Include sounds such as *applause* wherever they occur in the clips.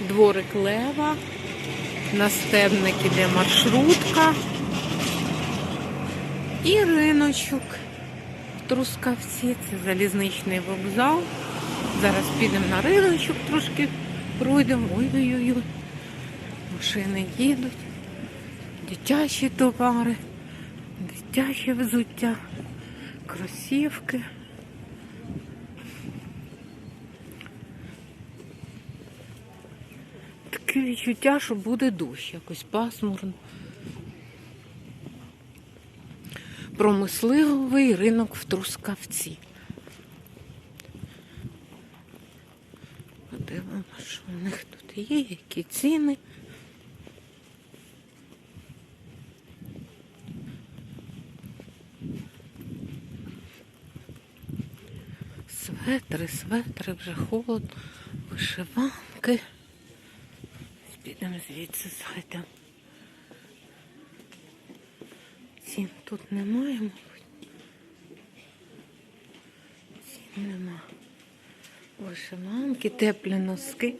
дворик Лева, на стебник іде маршрутка і риночок в Трускавці. Це залізничний вокзал. Зараз підемо на риночок трошки пройдемо. Ой-ой-ой. Машини їдуть. Дитячі товари, дитяче взуття, кросівки. Таке відчуття, що буде дощ, якось пасмурно. Промисливий ринок в Трускавці. Подивимося, що в них тут є, які ціни. Светри, светри, вже холодно, вишиванки. Підемо звідси зайдемо. Цін тут немає, мабуть. Цін нема. Вишиванки, теплі носки.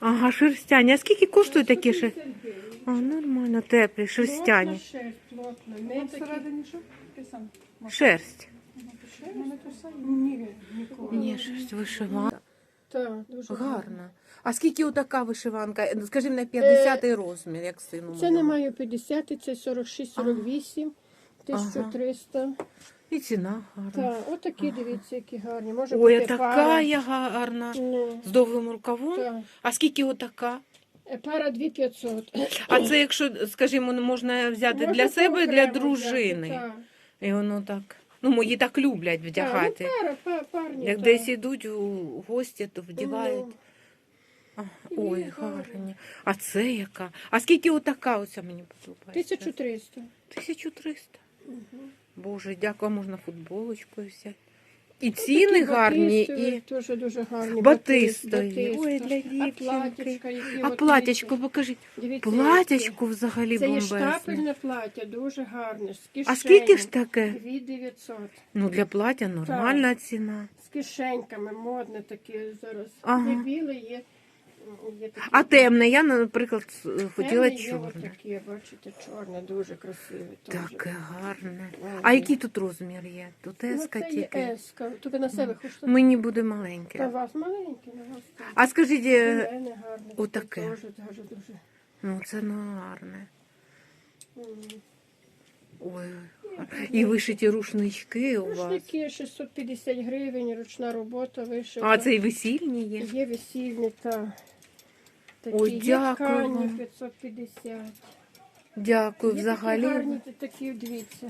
Ага, шерстяні. А скільки коштують такі ще? А, нормально, теплі, шерстяні. Шерсть, плотна. Там всередині що? Писано. Шерсть. Ні, шерсть вишиванка. Так, дуже Гарно. А скільки отака вишиванка? Скажи на 50 розмір, як сину. Це моєму. немає 50, це 46-48, 1300. І ціна гарна. Так, отакі, дивіться, які гарні. Може Ой, бути така пара. я гарна. Ну, З довгим рукавом. так. А скільки отака? Е, Пара 2500. А це, якщо, скажімо, можна взяти Можна для себе і для дружини. так. І воно так. Ну, мої так люблять вдягати. Так, ну, пара, парні. Як та. десь ідуть у гості, то вдівають. Ну, ой, гарні. А це яка? А скільки отака оця мені подобається? 1300. 1300. Угу. Боже, дякую, можна футболочкою взяти. І ціни гарні, і дуже дуже гарні. батистові. батист, Ой, для дівчинки. а платячко, покажіть. Платячко взагалі Це є бомбезне. штапельне плаття, дуже гарне. З А скільки ж таке? 2900. Ну, для плаття нормальна ціна. З кишеньками, модне таке зараз. Ага. Є біле, є. А темне, я, наприклад, хотіла чорне. отаке, бачите, чорне, дуже красиве. Таке гарне. А який тут розмір є? Тут Ну, еска тільки. еска. Тільки на себе хочете. Мені буде Та маленьке. вас маленький, на вас. так. А скажіть, е, отаке. Теж дуже, дуже. ну це ну гарне. Ой, і вишиті рушнички у вас. Рушники 650 гривень, ручна робота вишита. А це і весільні є. Є весільні та такі Ой, є дякую ткані вам. 550. Дякую Є взагалі. гарні та- такі, дивіться.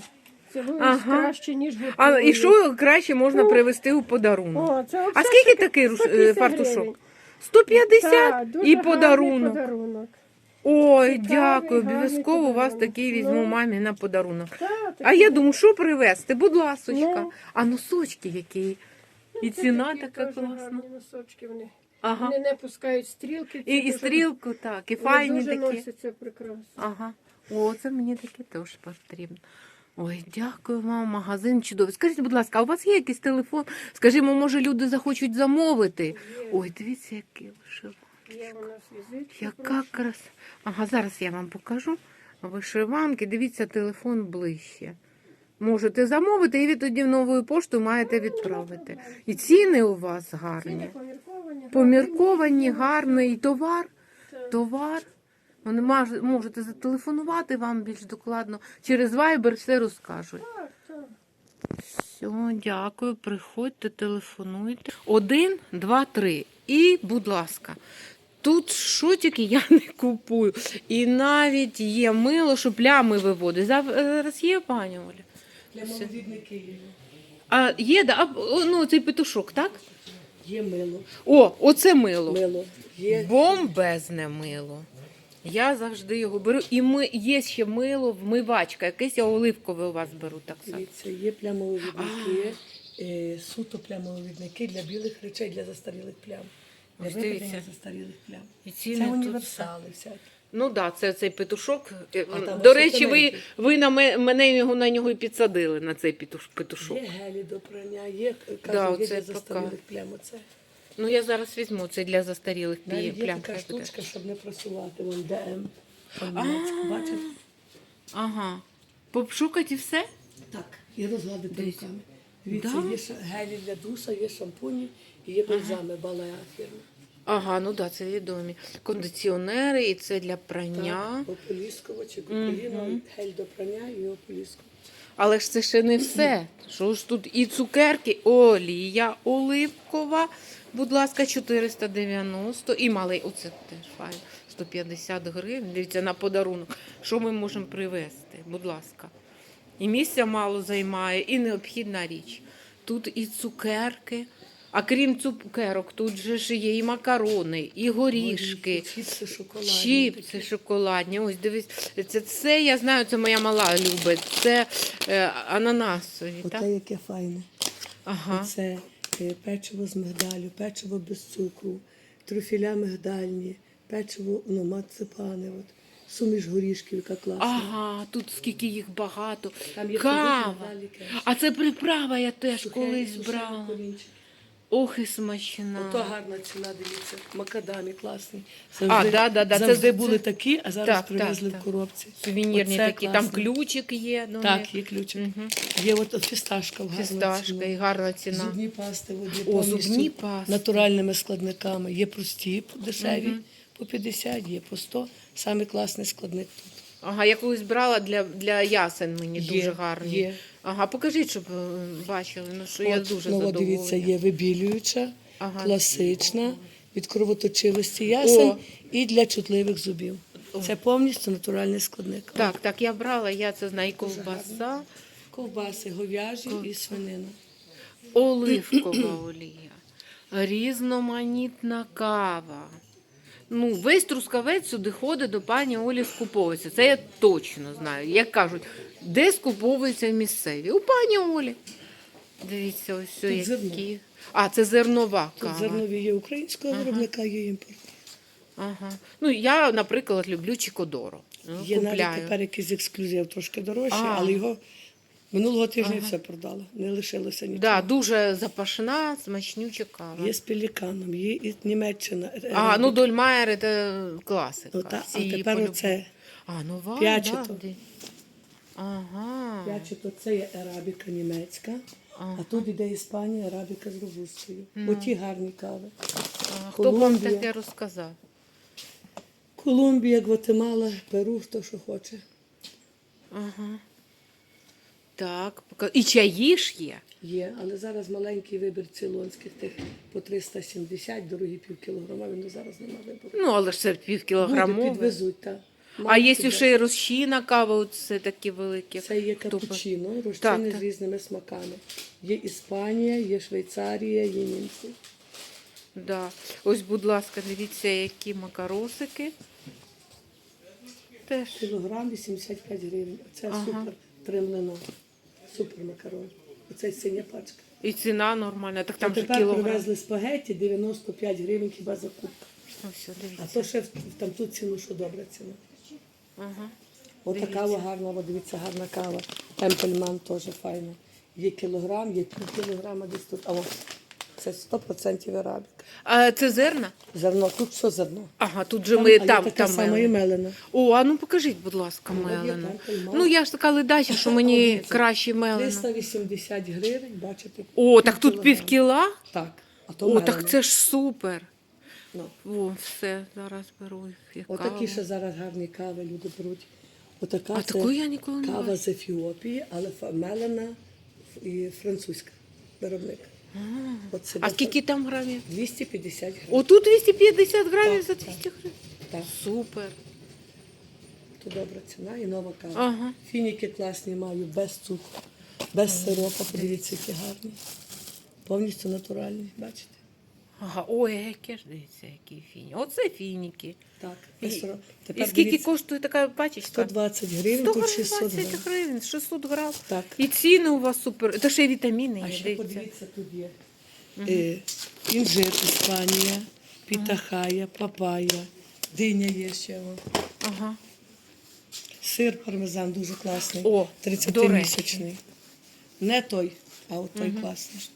Цілуюсь Ага. краще, ніж ви. А і що краще можна Ну, привезти у подарунок? О, це А скільки такий руш- 150 е, фартушок? 150 Так, дуже і подарунок. подарунок. Ой, Цікавий, дякую. гарний Обов'язково у вас подарунок. такий візьму Ну. мамі на подарунок. Та, А такі. я думаю, що привезти? Будь ласочка. Ну. А носочки які? І Це ціна такі така теж класна. гарні носочки вони. Ага. Вони не пускають стрілки. І, і стрілку, так, і файні дуже такі. носяться прекрасно. Ага. О, це мені таке теж потрібно. Ой, дякую вам, магазин чудовий. Скажіть, будь ласка, а у вас є якийсь телефон? Скажімо, може, люди захочуть замовити. Є. Ой, дивіться, який. Є у нас візитки. Яка краса. Ага, зараз я вам покажу. Вишиванки, дивіться, телефон ближче. Можете замовити і ви тоді новою поштою маєте відправити. І ціни у вас Ціни гарні. помірковані. Помірковані, гарний товар. Товар. Вони можете зателефонувати вам більш докладно. Через Viber все розкажуть. Все, дякую. Приходьте, телефонуйте. Один, два, три. І, будь ласка, тут що тільки я не купую. І навіть є мило, що плями виводить. Зараз є, пані Оля? Для молодідники є. А є, да? а, ну, цей петушок, так? Є мило. О, оце мило. Мило. Є. Бомбезне мило. Я завжди його беру. І ми, є ще мило, вмивачка. Якесь я оливкове у вас беру так само. Дивіться, є плямові відники, е, суто плямовідники для білих речей, для застарілих плям. Для Ось випадення дивіться. застарілих плям. І Це ціни тут. універсали всякі. Ну так, да, це цей петушок. Е, там До речі, ви, ви на ме- мене його на нього і підсадили на цей петуш- петушок. Є гелі до прання, є, кажу, Да, є оце для така. застарілих плям. Оце. Ну я зараз візьму це для застарілих Навіть є плям. така штучка, щоб не просувати. Вон ДМ. А. бачите? Ага. Попшукати і все? Так, і розгладити Дивіться. руками. Дивіться, Да? є гелі для душа, є шампуні і є бальзами балеа фірми. Ага, ну так, да, це відомі. Кондиціонери, і це для прання. Так, ополіскувачі, купеліно, гель до прання і ополіскувач. Але ж це ще не все. Що ж тут і цукерки, олія оливкова, будь ласка, 490. І малий, оце теж файн, 150 гривень. Дивіться, на подарунок. Що ми можемо привезти? Будь ласка. І місця мало займає, і необхідна річ. Тут і цукерки. А крім цукерок, тут же ж є і макарони, і горішки. Чіпси, шоколадні. Чіпси шоколадні. Ось дивись, це, це я знаю, це моя мала любить. Це е, ананасові. Оте Так? яке файне. Ага. Це е, печиво з мигдалю, печиво без цукру, труфіля мигдальні, печиво, ну, марципани, от, суміш горішків, яка класна. Ага, тут скільки їх багато. Там є Кава. А це приправа я теж сухе- колись брала. корінчик. Ох і смачна. Ото гарна ціна, дивіться, макадамі класний. А, да, да, да, завжди це- були такі, а зараз Так, привезли так, в коробці. Сувенірні Оце такі, там ключик є. них. Так, є ключик. Мгм. Є от фісташка в гарну Фісташка ціну. і гарна ціна. Зубні пасти от, О, зубні пасти. натуральними складниками. Є прості, дешеві, по 50, є по 100. Саме класний складник тут. Ага, я колись брала для, для ясен мені Є, дуже гарні. є. Ага, покажіть, щоб е, бачили. Ну, що я дуже ну, задоволена. дивіться, є вибілююча, Ага. класична, від кровоточивості ясен О. і для чутливих зубів. Це повністю натуральний складник. Так, так, я брала, я це знаю, і ковбаса, Ковбаси, говяжі і свинина. оливкова олія, різноманітна кава. Ну, весь трускавець сюди ходить до пані Олі скуповується. Це я точно знаю. Як кажуть, де скуповуються місцеві? У пані Олі. Дивіться, ось все, Тут зерно. А, це зернова Тут кава. зернові є українського виробника, є імпорт. Ага. Ну, я, наприклад, люблю Чікодоро. Ну, Є навіть купляю. тепер якийсь ексклюзив трошки дорожче, А. але його минулого тижня все продала. Не лишилося нічого. Да, дуже запашна, смачнюча кава. Є з пеліканом, є і Німеччина. е, А, ну Дольмайер це класика. Ну, та, Всі а її тепер полюбляють. оце А, нова, П'ячето. Да, де- ага. п'ячето, це є арабіка німецька, Ага. а тут іде Іспанія, арабіка з робустою. Оті гарні кави. А, Хто б вам Колумбія. таке розказав? Колумбія, Гватемала, Перу, хто що хоче. Ага. Так, і чаї ж є. Є, але зараз маленький вибір цілонських тих по 370, дорогі пів кілограма, він зараз нема вибору. Ну, але ж це Буде, півкілограмове. підвезуть, так. А є ще й розчина кава, оце такі великі. Це є капучино, розчини так. з різними смаками. Є Іспанія, є Швейцарія, є німці. Да. Ось, будь ласка, дивіться, які макаросики. Теж. Кілограм 85 гривень. Це Ага. супер три млина. Супер макарон. Оце синя пачка. І ціна нормальна. Так Там а же тепер кілограм. привезли спагетті 95 гривень хіба закупка. Ось, А дивіться. то ще в, там ту ціну, що добра ціна. Ага. Ота Дивіться. кава гарна, от дивіться, гарна кава. Темпельман теж файна. Є кілограм, є пів кілограма десь тут. А от це 100% арабіка. А це зерна? Зерно, тут все зерно. Ага, тут же Там, ми там, там мелено. мелена. О, а ну покажіть, будь ласка, Ну, темпельман. Ну я ж така ледача, що мені краще мелено. 380 гривень, бачите. О, так тут пів кіла? Так. А то О, мелене. так це ж супер. Ну. О, все, зараз беру їх. Отакі ще зараз гарні кави люди беруть. Отака А це таку я ніколи не кава бачила. з Ефіопії, але фа- мелена і французька виробник. Оце А скільки там грамів? 250 гривень. Отут 250 грамів за так. 200 гривень. Так, Супер. то добра ціна і нова кава. Ага. Фініки класні маю, без цукру, без сиропа. Подивіться, які гарні. Повністю натуральні, бачите? Ага, ой, яке ж дивіться, які фіні. Оце фініки. Так, І, і Тепер скільки дивіться, коштує така пачечка? 120 гривень, 100 тут гривень, 600 20 гривень. гривень, 600 грам. Так. І ціни у вас супер. Та ще й вітаміни А є, ще дивіться. подивіться, тут є е, інжир Іспанія, пітахая, папая, диня є ще. о. Ага. Сир пармезан дуже класний. О, до речі. 30-місячний. Не той, а от той класний.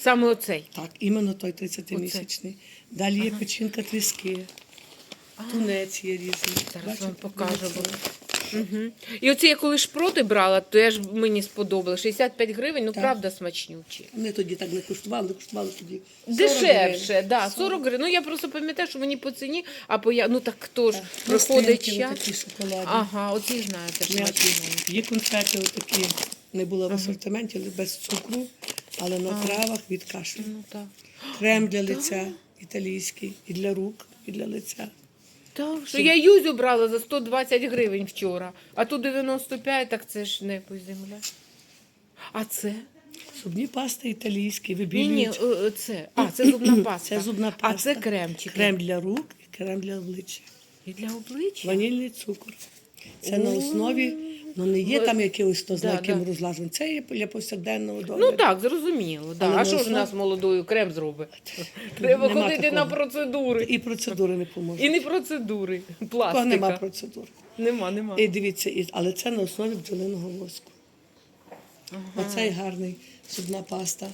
Саме оцей. Так, іменно той 30-місячний. Далі є печінка тріски, тунець є різний. Зараз Бачите, вам покажу. Угу. І оці я коли шпроти брала, то я ж мені сподобалось. 65 гривень, ну Так. правда смачнючі. Вони тоді так не коштували, коштували тоді 40 Дешевше, гривень. да, 40 гривень. Ну я просто пам'ятаю, що мені по ціні, а по я. Ну так хто ж Так. приходить Пластинки час. шоколадні. Ага, оці знаю, теж М'які. смачні. Є конфети отакі, не було в асортименті, але без цукру, але на травах від кашлю. Ну так. Крем для лиця італійський, і для рук, і для лиця. Так, що я юзю брала за 120 гривень вчора, а тут 95, так це ж не по земля. А це? Зубні пасти італійські, Ні, ні, вибілюють. е, е, це. А, це зубна паста. Це зубна паста. А це кремчик. Крем для рук і крем для обличчя. І для обличчя. Ванільний цукор. Це на основі, ну не є там якимось то Да, знаком да. розлажень. Це є для повсякденного догляду. Ну так, зрозуміло. Да. Але А що ж у нас молодою крем зробить? *laughs* Треба Нема ходити такого. на процедури. І процедури не поможуть. І не процедури. Такого Пластика. нема процедур. Нема, нема. І дивіться, і, але це на основі бджолиного воску. Оцей гарний зубна паста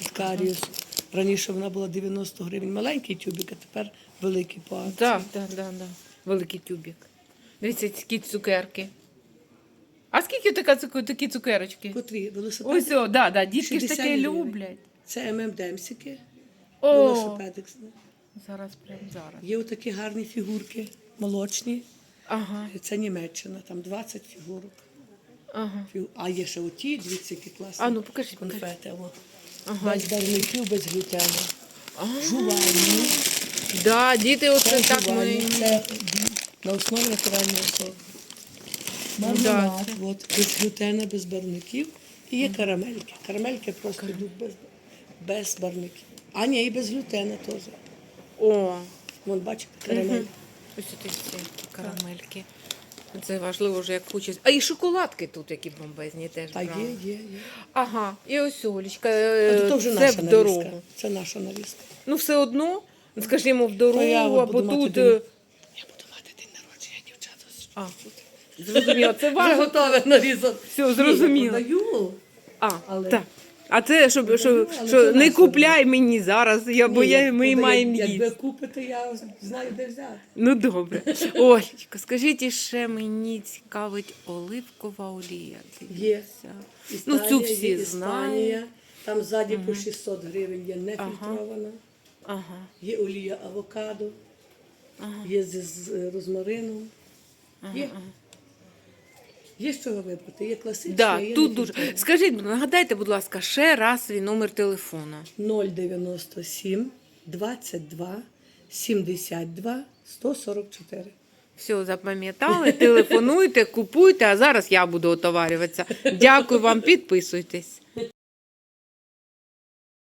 від каріусу. Раніше вона була 90 гривень. Маленький тюбик, а тепер великий по акції. Так, так, так, так. Великий тюбик. Дивіться, такі цукерки. А скільки така, цуку- такі цукерочки? Котрі велосипеди? Ось, о, да, да, дітки ж 60 таке гривень. люблять. Це ММДМсики. О, Велосипедик. зараз, прям зараз. Є отакі гарні фігурки, молочні. Ага, Це Німеччина, там 20 фігурок. ага. А є ще оті, дивіться, які класні. А ну покажіть, покажіть. конфети. О. Ага. Без барвників, без глютену. А, Жувані. Да, діти оце так ми... Це на основі натурального соку. Да, Мармелад, це- от, без глютена, без барвників. І є карамельки. Карамельки просто йдуть без, без барвників. А ні, і без глютена теж. О, Вон, бачите, карамель. ось тут ці карамельки. Це важливо вже як хочеться. А і шоколадки тут, які бомбезні теж. Та є, є, є. Ага, і ось Олечка, А е, то вже це наша в дорогу. нарізка. Це наша нарізка. Ну, все одно, скажімо, в дорогу, або тут. день- е, Я буду мати день народження, дівчата. А, зрозуміло, це Вже важко. готове нарізати. Все, зрозуміло. Ні, я продаю. А, Але- так. А це, щоб, що, але що це не наша купляй мені зараз, я, бо Ні, я, ми якби- маємо Якби купити, я знаю, де взяти. Ну добре. Олечка, скажіть іще мені цікавить оливкова олія. Є. Ну, цю всі є. Іспанія. Там ззаді по 600 гривень є нефільтрована. Ага. Є олія авокадо, є з, з розмарином. Є. Є з чого вибрати. Є класична, Да, є тут дуже. нефільтрована. Скажіть, нагадайте, будь ласка, ще раз свій номер телефона. 097 22 72 144. Все, запам'ятали, телефонуйте, купуйте, а зараз я буду отоварюватися. Дякую вам, підписуйтесь.